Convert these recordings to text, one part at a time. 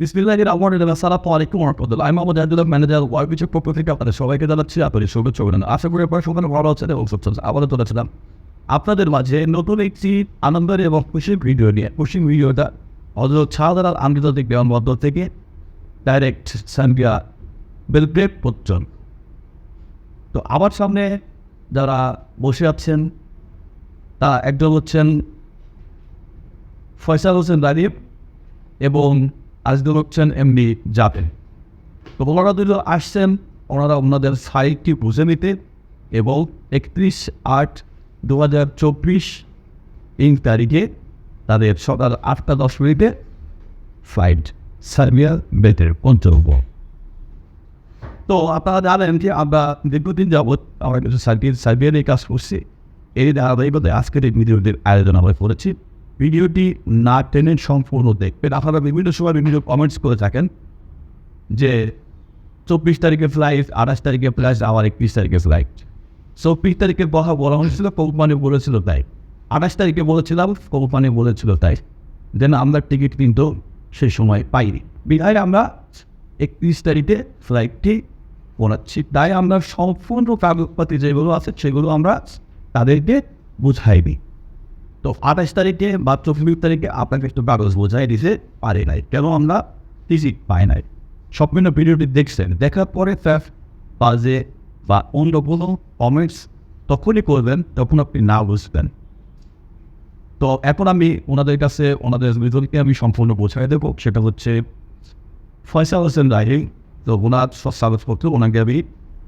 বিসমিল্লাহির রহমানির রহিম। আসসালামু আলাইকুম রাহমাতুল্লাহ। আমি মোহাম্মদ আব্দুল্লাহ ম্যানেজার ওয়ার্ক বিচের পক্ষ থেকে আপনাদের সবাইকে জানাচ্ছি আপনাদের শুভেচ্ছা অভিনন্দন। আশা করি আপনারা সবাই ভালো আছেন এবং সুস্থ আছেন। আবারও চলেছিলাম আপনাদের মাঝে নতুন একটি আনন্দের এবং খুশির ভিডিও নিয়ে। খুশি ভিডিওটা হজরত শাহজালাল আন্তর্জাতিক বিমানবন্দর থেকে ডাইরেক্ট সাম্বিয়া বেলগ্রেড পর্যন্ত। তো আমার সামনে যারা বসে আছেন, তা একজন হচ্ছেন ফয়সাল হোসেন রাজীব এবং আজদুল হচ্ছেন এমনি যাবেন। তো ওনারা দুটো আসছেন ওনারা ওনাদের সাইটটি বুঝে নিতে এবং একত্রিশ আট দু হাজার চব্বিশ ইং তারিখে তাদের সকাল আটটা দশ মিনিটে ফ্লাইট সার্বিয়া বেতের পঞ্চম তো আপনারা জানেন যে আমরা দীর্ঘদিন যাবৎ আমার কিছু সার্বিয়া সার্বিয়ার এই কাজ করছি। এই ধারাবাহিকতায় আজকের এই ভিডিওটির আয়োজন আমরা করেছি। ভিডিওটি না টেনে সম্পূর্ণ দেখবেন। আপনারা বিভিন্ন সময় বিভিন্ন কমেন্টস করে থাকেন যে, চব্বিশ তারিখে ফ্লাইট আঠাশ তারিখে ফ্লাইট আবার একত্রিশ তারিখে ফ্লাইট চব্বিশ তারিখের কথা বলা হয়েছিল, কোম্পানি বলেছিল তাই। আঠাশ তারিখে বলেছিলাম, কোম্পানি বলেছিল তাই। দেন আমরা টিকিট কিন্তু সেই সময় পাইনি। বিধায় আমরা একত্রিশ তারিখে ফ্লাইটটি পড়াচ্ছি তাই আমরা সম্পূর্ণ কাগজপাতি যেগুলো আছে, সেগুলো আমরা তাদেরকে বুঝাইনি। তো আঠাশ তারিখে বা চব্বিশ তারিখে আপনাকে একটু কাগজ বোঝাই দিতে পারে নাই। কেন আমরা টিকিট পাই নাই? সম্পূর্ণ ভিডিওটি দেখছেন, দেখার পরে ফ্যাফ বাজে বা অন্য কোনো কমেন্টস তখনই করবেন, তখন আপনি না বুঝবেন। তো এখন আমি ওনাদের কাছে, ওনাদের বিতরণকে আমি সম্পূর্ণ বোঝাই দেবো। সেটা হচ্ছে ফয়সাল হোসেন রাহি তো ওনার সব কাগজপত্র ওনাকে আমি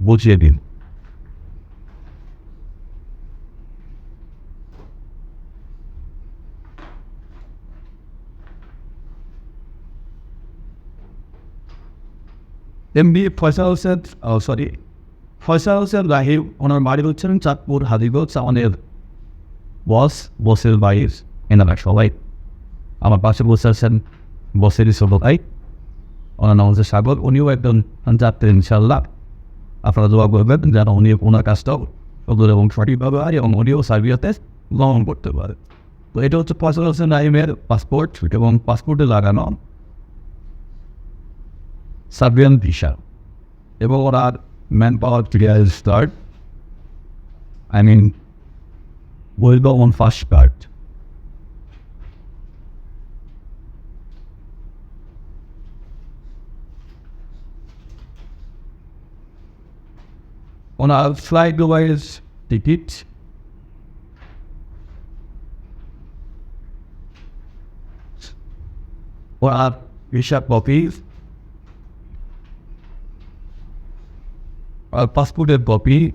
বুঝিয়ে দিন এমবি ফয়সাল হোসেন সরি ফয়সাল হোসেন রাহিব ওনার বাড়ি হচ্ছেন চাঁদপুর হাদিগঞ্জ আমাদের বস বসের বাড়ির এনারা সবাই। আমার পাশে বসে আছেন বসেরই ভাই। ওনার নাম হচ্ছে সাগর। উনিও একজন যাত্রী ইনশাল্লাহ আপনারা দোয়া করবেন যেন উনি ওনার কাজটাও সুন্দর এবং সঠিকভাবে হয় এবং উনিও সার্বিয়াতে গ্রহণ করতে পারে। তো এটা হচ্ছে ফয়সাল হোসেন রাহিমের পাসপোর্ট এবং পাসপোর্টে লাগানো। সার্বিয়ান ভিসা এবং ওনার man power clear start I mean বলব অন ফার্স্ট কার্ড ওনার ফ্লাইট ওয়াইজ টিকিট ওনার ভিসা কপি আর পাসপোর্টের কপি।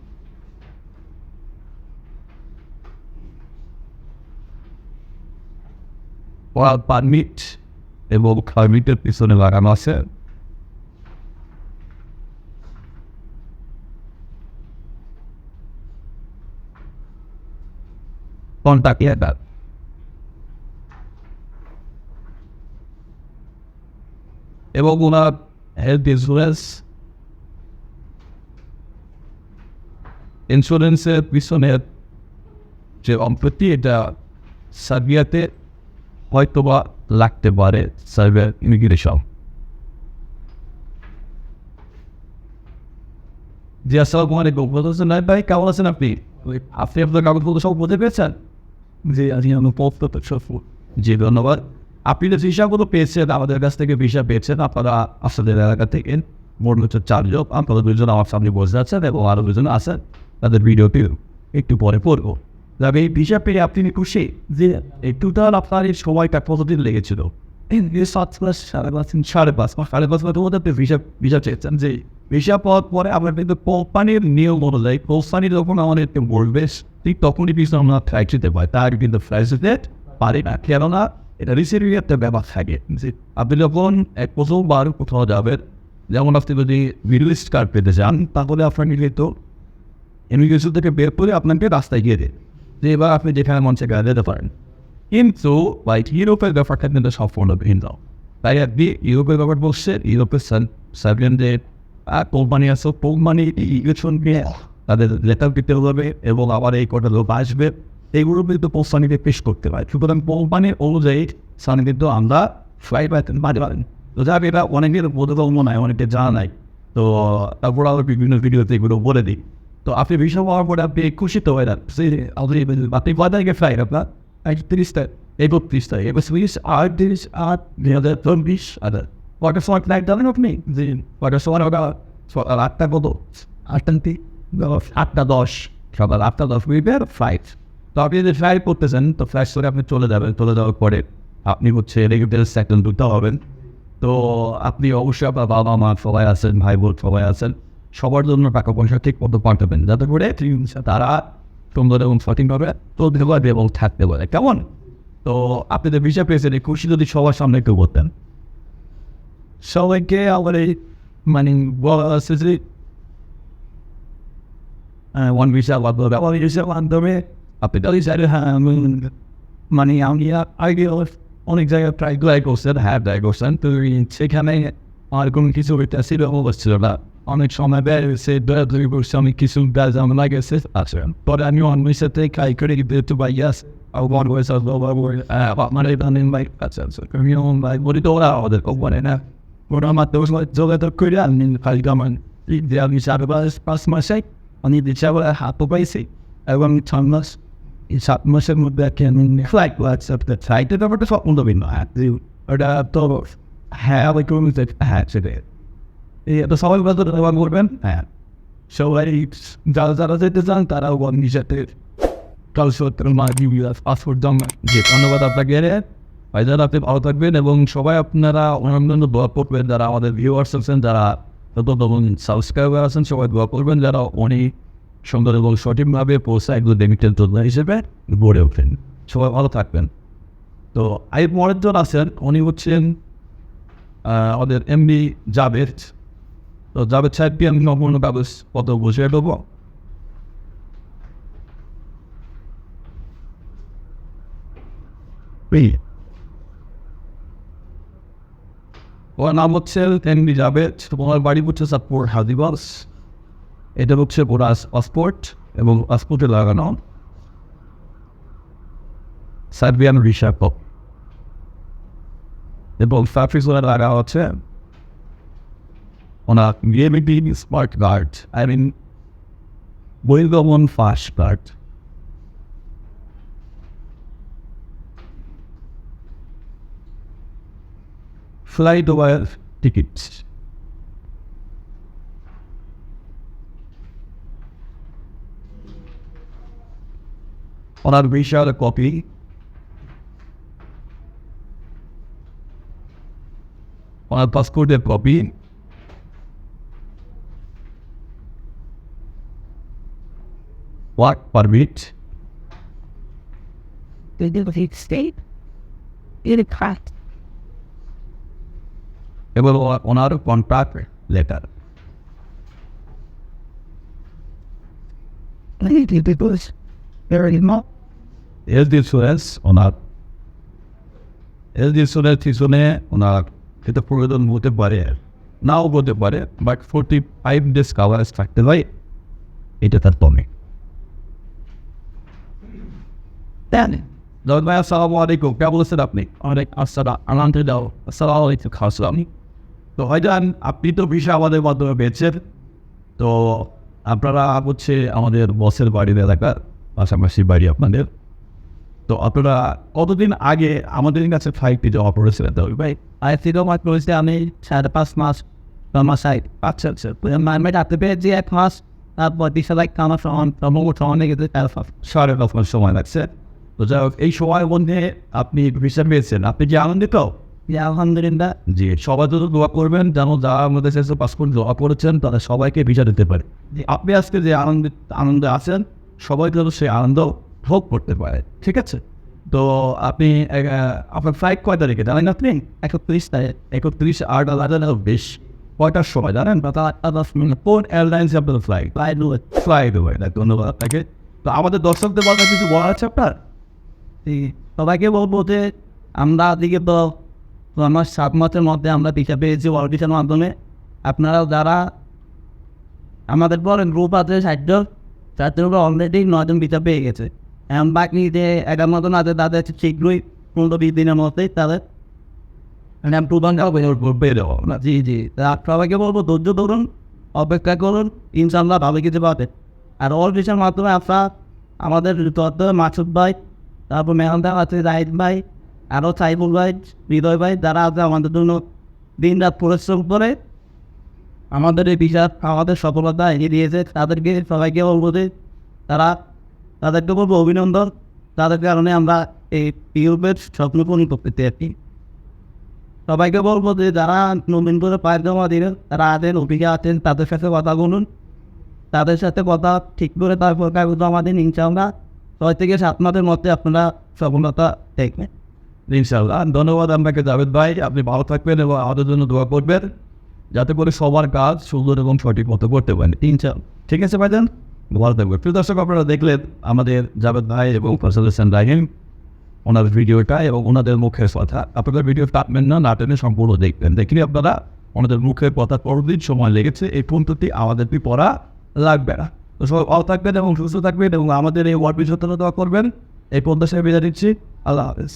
ওয়ার পারমিট এবং পারমিটের পিছনে লাগানো আছে। কন্ট্যাক্ট এবং ওনার হেলথ ইন্স্যুরেন্স ইন্স্যুরেন্সের পিছনের যে সম্পত্তি এটা সার্বিয়াতে হয়তোবা লাগতে পারে সার্বিয়ার ইমিগ্রেশন। জি, আসসালামু আলাইকুম। বলতে নাই ভাই কেমন আছেন আপনি? আপনি আপনার কাগজপত্র সব বলতে পেয়েছেন? জি আজ সব জি, ধন্যবাদ। আপনি যে ভিসাগুলো পেয়েছেন, আমাদের কাছ থেকে ভিসা পেয়েছেন, আপনারা আপনাদের এলাকা থেকে মোট হচ্ছে চারজন, আপনারা দুজন আমার সামনে বসে আছেন এবং আরও দুজন আছেন। তাদের ভিডিওটি একটু পরে পড়ব। তবে এই ভিসা পেয়ে আপনি খুশি? যে এই টোটাল আপনার এই সময়টা কতদিন লেগেছিল? সাত মাস, সাড়ে পাঁচ সাড়ে পাঁচ মাস সাড়ে পাঁচ মাস মধ্যে আপনি ভিসা ভিসা চেয়েছেন। যে ভিসা পাওয়ার পরে আমরা কিন্তু কোম্পানির নিয়ম অনুযায়ী, কোম্পানি যখন আমাদেরকে বলবে, ঠিক তখনই কিন্তু আমরা ফ্লাইট দিতে পারি। তার কিন্তু ফ্লাইট দিতে পারি না। কেননা এটা রিসিভিং একটা ব্যাপার থাকে। যে আপনি যখন এক প্রথমবার কোথাও যাবেন, যেমন আপনি যদি মিডল ইস্ট কার্ড পেতে চান, তাহলে আপনার কিন্তু ইমিগ্রেশন থেকে বের করে আপনাকে রাস্তায় গিয়ে দেয় যে এবার আপনি যেখানে মন সেখানে যেতে পারেন কিন্তু লাইক ইউরোপের ব্যাপারটা কিন্তু সম্পূর্ণ ভিন্ন তাই আপনি ইউরোপের ব্যাপার বলছেন ইউরোপের সার্ভেন যে কোম্পানি আছে কোম্পানি ইলেকশন নিয়ে তাদের লেটার দিতে হবে এবং আবার এই কটা লোক আসবে এইগুলো কিন্তু কোম্পানিকে পেশ করতে পারে সুতরাং কোম্পানির অনুযায়ী সানি কিন্তু আমরা ফ্লাইট পাইতে পারি তো যাক এটা অনেকের বোধগম্য নাই অনেকের জানা নাই তো তারপর আবার বিভিন্ন ভিডিওতে এগুলো বলে দিই তো আপনি ভিসা পাওয়ার পরে আপনি খুশি তো হয়ে যান। আপনি কয় তারিখে ফ্লাইট আপনার একত্রিশ তারিখ একত্রিশ তারিখ একত্রিশ আটত্রিশ, আট, দুই হাজার চব্বিশ আচ্ছা কটার সময় ফ্লাইট জানেন আপনি? জি কটার সময় ওটা সকাল আটটা কত? আটটা দশ আটটা দশ, সকাল আটটা দশ মিনিটের ফ্লাইট তো আপনি যদি ফ্লাইট করতেছেন, তো ফ্লাইট করে আপনি চলে যাবেন, চলে যাওয়ার পরে আপনি হচ্ছে রেগুলার সেকেন্ড ঢুকতে হবেন তো আপনি অবশ্যই আপনার বাবা মা সবাই আছেন ভাই বোন সবাই আছেন। সবার জন্য টাকা পয়সা ঠিক মতো পাঠাবেন যাতে করে তারা সুন্দর এবং সঠিকভাবে চলতে পারবে এবং থাকতে পারে। কেমন? তো আপনি তো ভিসা পেয়েছেন, এই খুশি যদি সবার সামনে একটু করতেন সবাইকে আমার এই মানে বলা আছে যে ওয়ান ভিসা মাধ্যমে ওয়ান ভিসার মাধ্যমে আপনি তাহলে চাইলে হ্যাঁ মানে আমি আগে অনেক জায়গায় ট্রাই ট্রাই করছেন হ্যাঁ ট্রাই করছেন তো সেখানে আর কোনো কিছু একটা one otrzymałem se dodali uboższami, ki są gazami na gazet. Podaniu on niestety kajkury bytowa jest, a one was a lower, a lot money done in like that sense. Miałem like, what it all out of it, what it But I'm at those like, so that I could have in Kalgaman. There is a bus past my side, and it is a happy basic. I want timeless. It's up much of that can like what's up the side that over the top of the window. Or the top of how it goes that I had to do. এত সবাই কথা ব্যবহার করবেন হ্যাঁ। সবাই যারা যারা যেতে চান, তারাও সাথে কালসত্র মা জিবিরাজ পাসপোর্ট জমা। যে ধন্যবাদ আপনাকে ভাই যারা আপনি ভালো থাকবেন এবং সবাই আপনারা অন্যান্য দোয়া করবেন। যারা আমাদের ভিউয়ার্স আছেন, যারা তখন সাবস্ক্রাইবার আছেন, সবাই দোয়া করবেন যারা অনেক সুন্দর এবং সঠিকভাবে পৌঁছায় এগুলো ডেমিটেল যোদ্ধা হিসেবে গড়ে ওঠেন। সবাই ভালো থাকবেন। তো আই মরেজন আছেন উনি হচ্ছেন আমাদের এমডি জাভেদ। তো জাভেদ সাহেবকে আমি সম্পূর্ণ কাগজ কত বুঝিয়ে দেবো ওর নাম হচ্ছে এমডি জাভেদ ওনার বাড়ি হচ্ছে সাতপুর হাজিবাস এটা হচ্ছে ওরা পাসপোর্ট এবং পাসপোর্টে লাগানো সার্বিয়ান ভিসা কপ এবং সার্ভিস ওরা লাগা হচ্ছে ওনার BMT smart card I mean বহির্গমন fast card flight over tickets ওনার ভিসার কপি ওনার পাসপোর্টের কপি A craft. এবং ও- ওনার contract letter It was very much. Health insurance owner health insurance পিছনে ওনার এটা প্রয়োজন হতে পারে নাও হতে পারে but forty five days coverage থাকতে হয় এটা তার কমে Then, দাউদ ভাই আসসালামু আলাইকুম কেমন আছেন আপনি অনেক আসসালাম আলহামদুলিল্লাহ আসসালামু আলাইকুম খাসলাম তো হয়জান আপনি তো ভিসা আমাদের মাধ্যমে পেয়েছেন। তো আপনারা হচ্ছে আমাদের বসের বাড়ির এলাকার পাশাপাশি বাড়ি আপনাদের। তো আপনারা কতদিন আগে আমাদের কাছে ফ্লাইটটি জমা পড়েছিলেন দাউদ ভাই? I think আমার করেছে আমি সাড়ে পাঁচ মাস আমার সাইড আচ্ছা আচ্ছা। আমি ডাকতে পেরেছি এক মাস তারপর দিশা লাইক আমার সমান অনেক সাড়ে দশ মাস সময় লাগছে। তো যাই হোক এই সময়ের মধ্যে আপনি ভিসা পেয়েছেন আপনি কি আনন্দিত? আলহামদুলিল্লাহ। জি সবাই তো দোয়া করবেন যেন যারা আমাদের শেষে পাসপোর্ট দোয়া করেছেন তারা সবাইকে ভিসা দিতে পারে। আপনি আজকে যে আনন্দ আনন্দে আছেন সবাই যেন সেই আনন্দ ভোগ করতে পারে ঠিক আছে? তো আপনি আপনার ফ্লাইট কয় তারিখে জানেন আপনি? একত্রিশ তারিখ। একত্রিশ আট হাজার বেশ কয়টার সময় জানেন? কোন এয়ারলাইন্সে আপনার ফ্লাইট প্রায় দূর ফ্লাই দেবেন ধন্যবাদ আপনাকে। তো আমাদের দর্শকদের বলার কিছু বলা আছে আপনার? সবাইকে বলব যে আমরা দিকে তো আমার সাত মাসের মধ্যে আমরা দিশা পেয়েছি অডিশনের মাধ্যমে। আপনারাও যারা আমাদের বলেন গ্রুপ আছে ষাটজন চারজন অলরেডি নজন বিচার পেয়ে গেছে। এখন বাকি যে এগারো মতন আছে তাদের শীঘ্রই পনেরো বিশ দিনের মধ্যেই তাদের মানে পেয়ে দেবো না জি জি। তা সবাইকে বলব ধৈর্য ধরুন অপেক্ষা করুন ইনশাল্লাহ ভালো কিছু পাবে আর অল বিষয়ের মাধ্যমে আপনারা আমাদের তত্ত্ব মাসুদ ভাই তারপর মেহন্দা আছে রাহিদ ভাই আরও সাইবুল ভাই হৃদয় ভাই যারা আছে আমাদের জন্য দিন রাত পরিশ্রম করে আমাদের এই বিচার আমাদের সফলতা এগিয়ে দিয়েছে তাদেরকে সবাইকে বলব যে তারা তাদেরকে বলব অভিনন্দন তাদের কারণে আমরা এই ইউরোপের স্বপ্ন পূরণ করতে চাই সবাইকে বলব যে যারা নতুন করে পায়ের জমা দিলেন তারা আছেন অভিজ্ঞ আছেন তাদের সাথে কথা বলুন তাদের সাথে কথা ঠিক করে তারপর কাগজ জমা দিন ইনশাআল্লাহ ছয় থেকে সাত মাসের মধ্যে আপনারা সফলতা দেখবেন। ইনশাল্লাহ ধন্যবাদ আপনাকে জাভেদ ভাই। আপনি ভালো থাকবেন এবং আমাদের জন্য দোয়া করবেন, যাতে করে সবার কাজ সুন্দর এবং সঠিক মতো করতে পারেন ইনশাআল্লাহ। ঠিক আছে ভাইজান? ভালো থাকবেন। প্রিয় দর্শক, আপনারা দেখলেন আমাদের জাভেদ ভাই এবং ফসল হোসেন রাহিম, ওনার ভিডিওটা এবং ওনাদের মুখের কথা। আপনাদের ভিডিও কাটবেন না না টেনে সম্পূর্ণ দেখবেন। দেখলে আপনারা? ওনাদের মুখের কথা পরদিন সময় লেগেছে, এই পর্যন্তটি আমাদের পড়া লাগবে না। ভালো থাকবেন এবং সুস্থ থাকবেন এবং আমাদের এই ওয়ার্ড বিশ্বতনা দোয়া করবেন। এই পদ্মা সাহেব বিদায় দিচ্ছি আল্লাহ হাফেজ।